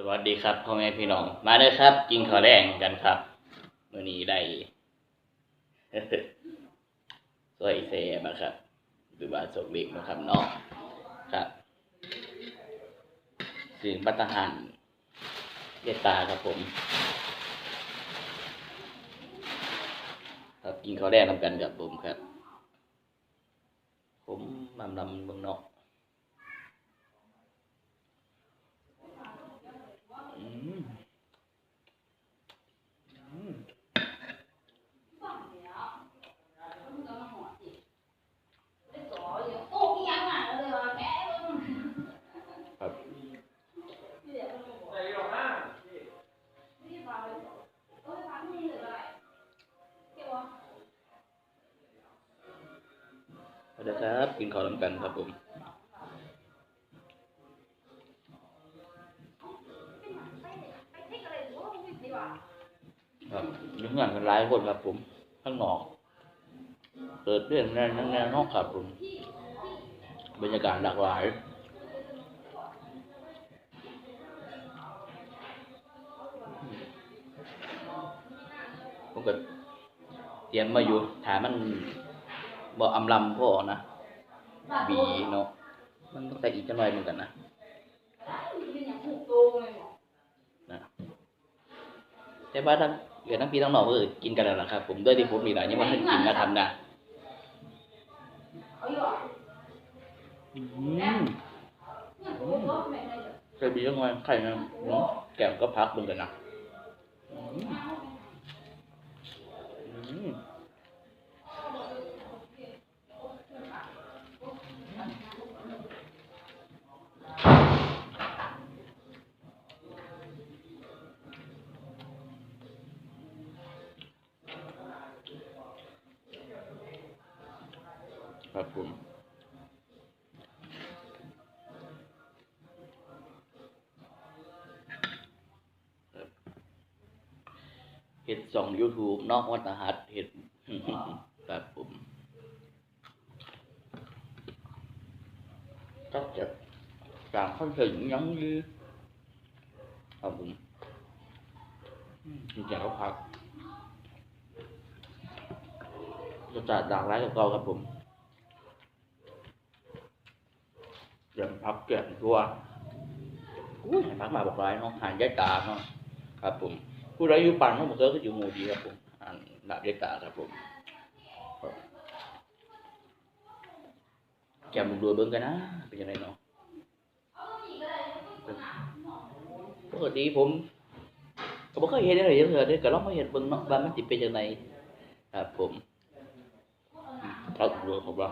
สวัสดีครับพ่อแม่พี่น้อง มาเด้อครับ กินข้าวแรงกันครับมื้อนี้ได้สวยเซมาครับหรือว่าสกเล็กนะครับเนาะครับสิ่งบัตหารเยตาครับผมครับกินข้าวแรงนำกันกับผมครับ ผมมำลำเมืองนอก เอาละครับ กินข้าวนำกันครับผมครับยุ่งงานกันหลายคนครับผม ข้างนอกเปิดเรื่องแน่นแน่นอกครับผม บรรยากาศหลากหลายผมก็เตรียมมาอยู่ถามมัน บ่อำลำพ่อนะบีเนาะมันต้องแต่อีกจังหน่อยเหมือนกันนะนะแต่ว่าทั้งเหลือทั้งพี่ทั้งน้องก็คือกินกันแล้วล่ะครับ ผมด้วยที่ผมมีหลายยังว่าท่านกินนะครับนะอืมเคยบีจังไงไข่นะอืมแก้มก็พักลงกันนะ ครับผมเห็ดส่อง YouTube นอกวัตหัดเห็ดครับผม chắc chắn càng không thể nhắn như ครับผมอืมกินแกงข้าวผัดรสชาติหลากหลายกับเราครับผม เดี๋ยวพักเกล็ดตัวอุ้ยพักมาบอกร้ายเนาะหานยายตาเนาะครับ ผม ผู้ใดอยู่ปั่นเนาะผมเจอก็อยู่หมู่ดีครับผมอ่านดาบยายตาครับผมแกมดูเบิ้งกันนะเป็นยังไงเนาะปกติผมก็บ่เคยเห็นอะไรเยอะเลยเด้อก็ลองมาเห็นเบิ่งเนาะว่ามันสิเป็นจังไดครับผมอืมเอาดูครับว่า